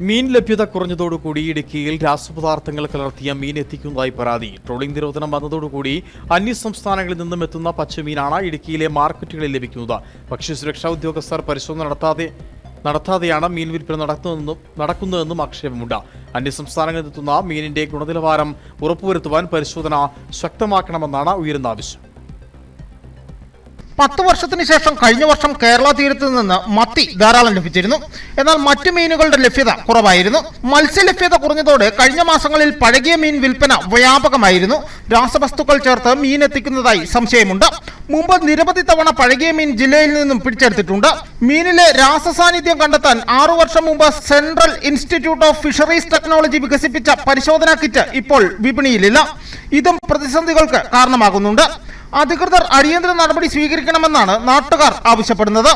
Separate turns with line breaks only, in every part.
മീൻ ലഭ്യത കുറഞ്ഞതോടുകൂടി ഇടുക്കിയിൽ രാസപദാർത്ഥങ്ങൾ കലർത്തിയ മീൻ എത്തിക്കുന്നതായി പരാതി. ട്രോളിംഗ് നിരോധനം വന്നതോടുകൂടി അന്യ സംസ്ഥാനങ്ങളിൽ നിന്നും എത്തുന്ന പച്ചമീനാണ് ഇടുക്കിയിലെ മാർക്കറ്റുകളിൽ ലഭിക്കുന്നത്. ഭക്ഷ്യസുരക്ഷാ ഉദ്യോഗസ്ഥർ പരിശോധന നടത്താതെ നടത്താതെയാണ് മീൻ വിൽപ്പന നടത്തുന്നതെന്നും നടക്കുന്നതെന്നും ആക്ഷേപമുണ്ട്. അന്യസംസ്ഥാനങ്ങളിൽ എത്തുന്ന മീനിന്റെ ഗുണനിലവാരം ഉറപ്പുവരുത്തുവാൻ പരിശോധന ശക്തമാക്കണമെന്നാണ് ഉയരുന്ന ആവശ്യം.
പത്ത് വർഷത്തിന് ശേഷം കഴിഞ്ഞ വർഷം കേരള തീരത്ത് നിന്ന് മത്തി ധാരാളം ലഭിച്ചിരുന്നു. എന്നാൽ മറ്റു മീനുകളുടെ ലഭ്യത കുറവായിരുന്നു. മത്സ്യലഭ്യത കുറഞ്ഞതോടെ കഴിഞ്ഞ മാസങ്ങളിൽ പഴകിയ മീൻ വിൽപ്പന വ്യാപകമായിരുന്നു. രാസവസ്തുക്കൾ ചേർത്ത് മീൻ എത്തിക്കുന്നതായി സംശയമുണ്ട്. മുമ്പ് നിരവധി തവണ പഴകിയ മീൻ ജില്ലയിൽ നിന്നും പിടിച്ചെടുത്തിട്ടുണ്ട്. മീനിലെ രാസസാന്നിധ്യം കണ്ടെത്താൻ ആറു വർഷം മുമ്പ് central institute of fisheries technology വികസിപ്പിച്ച പരിശോധനാ കിറ്റ് ഇപ്പോൾ വിപണിയിലില്ല. ഇതും പ്രതിസന്ധികൾക്ക് കാരണമാകുന്നുണ്ട്. അധികൃതർ അടിയന്തര നടപടി സ്വീകരിക്കണമെന്നാണ് നാട്ടുകാർ ആവശ്യപ്പെടുന്നത്.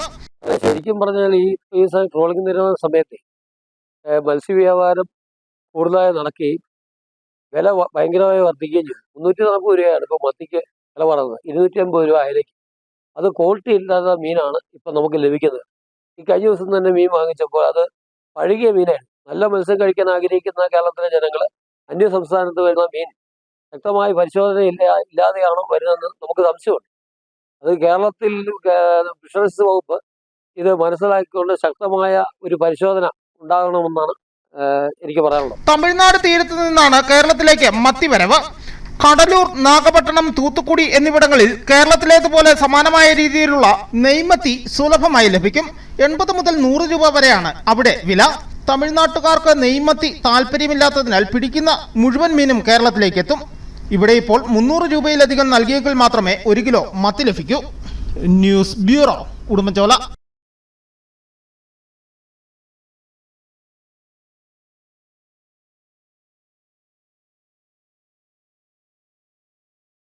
ശരിക്കും പറഞ്ഞാൽ ഈ ഈ ട്രോളിംഗ് നിരോധന സമയത്ത് മത്സ്യവ്യാപാരം കൂടുതലായി നടക്കുകയും വില ഭയങ്കരമായി വർദ്ധിക്കുകയും ചെയ്തു. മുന്നൂറ്റി നാൽപ്പത് രൂപയാണ് ഇപ്പോൾ മത്തിക്ക് വില പറയുന്നത് ഇരുന്നൂറ്റി അമ്പത് രൂപ അയലയ്ക്ക് അത് ക്വാളിറ്റി ഇല്ലാത്ത മീനാണ് ഇപ്പം നമുക്ക് ലഭിക്കുന്നത്. ഈ കഴിഞ്ഞ ദിവസം തന്നെ മീൻ വാങ്ങിച്ചപ്പോൾ അത് പഴകിയ മീനാണ്. നല്ല മത്സ്യം കഴിക്കാൻ ആഗ്രഹിക്കുന്ന കേരളത്തിലെ ജനങ്ങൾ അന്യ സംസ്ഥാനത്ത് വരുന്ന മീൻ വ്യക്തമായ പരിശോധന ഇല്ല ഇല്ലാതെയാണോ വരുന്നതെന്ന് നമുക്ക് സംശയമുണ്ട്. അത് കേരളത്തിൽ ഫിഷറീസ് വകുപ്പ് ഇത് മനസ്സിലാക്കിക്കൊണ്ട് ശക്തമായ ഒരു പരിശോധന ഉണ്ടാകണമെന്നാണ് എനിക്ക് പറയാനുള്ളത്.
തമിഴ്നാട് തീരത്ത് നിന്നാണ് കേരളത്തിലേക്ക് മത്തിവരവ്. കടലൂർ നാഗപട്ടണം തൂത്തുക്കുടി എന്നിവിടങ്ങളിൽ കേരളത്തിലേതുപോലെ സമാനമായ രീതിയിലുള്ള നെയ്മത്തി സുലഭമായി ലഭിക്കും. എൺപത് മുതൽ നൂറ് രൂപ വരെയാണ് അവിടെ വില. തമിഴ്നാട്ടുകാർക്ക് നെയ്മത്തി താല്പര്യമില്ലാത്തതിനാൽ പിടിക്കുന്ന മുഴുവൻ മീനും കേരളത്തിലേക്ക് എത്തും. ഇവിടെ ഇപ്പോൾ മുന്നൂറ് രൂപയിലധികം നൽകിയെങ്കിൽ മാത്രമേ ഒരു കിലോ മത്തി ലഭിക്കൂ. News bureau Udumbanchola.